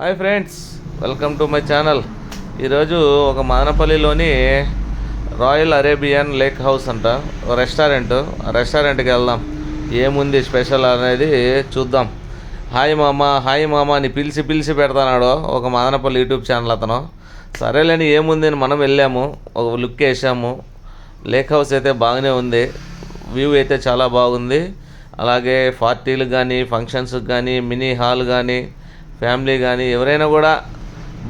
Hi friends welcome to my channel. ఈరోజు ఒక మానపల్లిలోని రాయల్ అరేబియన్ లేక్ హౌస్ అంట రెస్టారెంట్. రెస్టారెంట్కి వెళ్దాం. ఏముంది స్పెషల్ అనేది చూద్దాం. హాయ్ మామ హాయ్ మామ అని పిలిచి పిలిచి పెడతానాడు ఒక మాదనపల్లి యూట్యూబ్ ఛానల్ అతను. సరేలేని ఏముంది అని మనం వెళ్ళాము. ఒక లుక్ వేసాము. లేక్ హౌస్ అయితే బాగానే ఉంది. వ్యూ అయితే చాలా బాగుంది. అలాగే పార్టీలకు కానీ ఫంక్షన్స్కి కానీ మినీ హాల్ కానీ ఫ్యామిలీ కానీ ఎవరైనా కూడా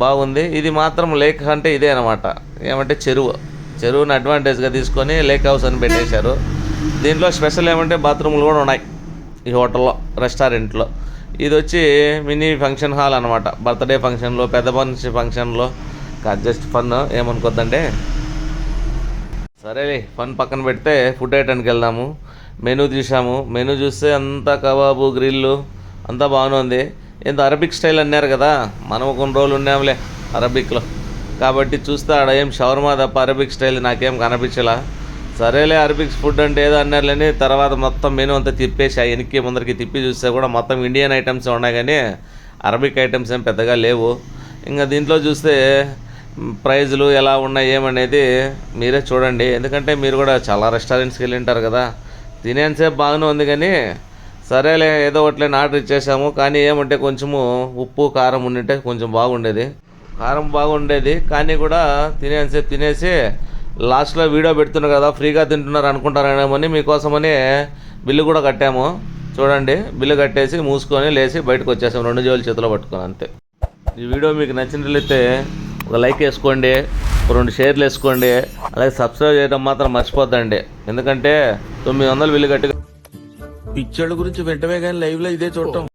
బాగుంది. ఇది మాత్రం లేక్ అంటే ఇదే అనమాట ఏమంటే చెరువు. చెరువుని అడ్వాంటేజ్గా తీసుకొని లేక్ హౌస్ అని పెట్టేశారు. దీంట్లో స్పెషల్ ఏమంటే బాత్రూమ్లు కూడా ఉన్నాయి ఈ హోటల్లో రెస్టారెంట్లో ఇది వచ్చి మినీ ఫంక్షన్ హాల్ అనమాట బర్త్డే ఫంక్షన్లో పెద్ద మనిషి ఫంక్షన్లో జస్ట్ ఫన్ ఏమనుకోద్దంటే. సరేలే ఫన్ పక్కన పెడితే ఫుడ్ ఐటానికి వెళ్దాము. మెనూ చూసాము మెనూ చూస్తే అంతా కబాబు గ్రిల్లు అంతా బాగానే ఉంది. ఏందో అరబిక్ స్టైల్ అన్నారు కదా మనం కొన్ని రోజులు ఉన్నాంలే అరబిక్లో. కాబట్టి చూస్తే ఆడ ఏం షవర్మా తప్ప అరబిక్ స్టైల్ నాకేం కనిపించలా. సరేలే అరబిక్ ఫుడ్ అంటే ఏదో అన్నారులేని తర్వాత మొత్తం మెనూ అంతా తిప్పేసి ఆ వెనక్కి ముందరికి తిప్పి చూస్తే కూడా మొత్తం ఇండియన్ ఐటమ్స్ ఉన్నాయి కానీ అరబిక్ ఐటమ్స్ ఏం పెద్దగా లేవు. ఇంకా దీంట్లో చూస్తే ప్రైజులు ఎలా ఉన్నాయి ఏమనేది మీరే చూడండి. ఎందుకంటే మీరు కూడా చాలా రెస్టారెంట్స్కి వెళ్ళి ఉంటారు కదా తినేంతసేపు బాగానే ఉంది కానీ సరేలే ఏదో ఒకట్లేని ఆర్డర్ ఇచ్చేసాము. కానీ ఏమంటే కొంచెము ఉప్పు కారం ఉండింటే కొంచెం బాగుండేది. కారం బాగుండేది. కానీ కూడా తినేసి తినేసి లాస్ట్లో వీడియో పెడుతున్నారు కదా ఫ్రీగా తింటున్నారు అనుకుంటారేమోని మీకోసమని బిల్లు కూడా కట్టాము. చూడండి బిల్లు కట్టేసి మూసుకొని లేచి బయటకు వచ్చేసాం రెండు జోలు చేతిలో పట్టుకొని అంతే. ఈ వీడియో మీకు నచ్చినట్లయితే ఒక లైక్ వేసుకోండి రెండు షేర్లు వేసుకోండి అలాగే సబ్స్క్రైబ్ చేయడం మాత్రం మర్చిపోద్దండి. ఎందుకంటే తొమ్మిది వందలు బిల్లు కట్టి పిక్చర్ల గురించి వెంటనే కానీ లైవ్లో ఇదే చూడటం.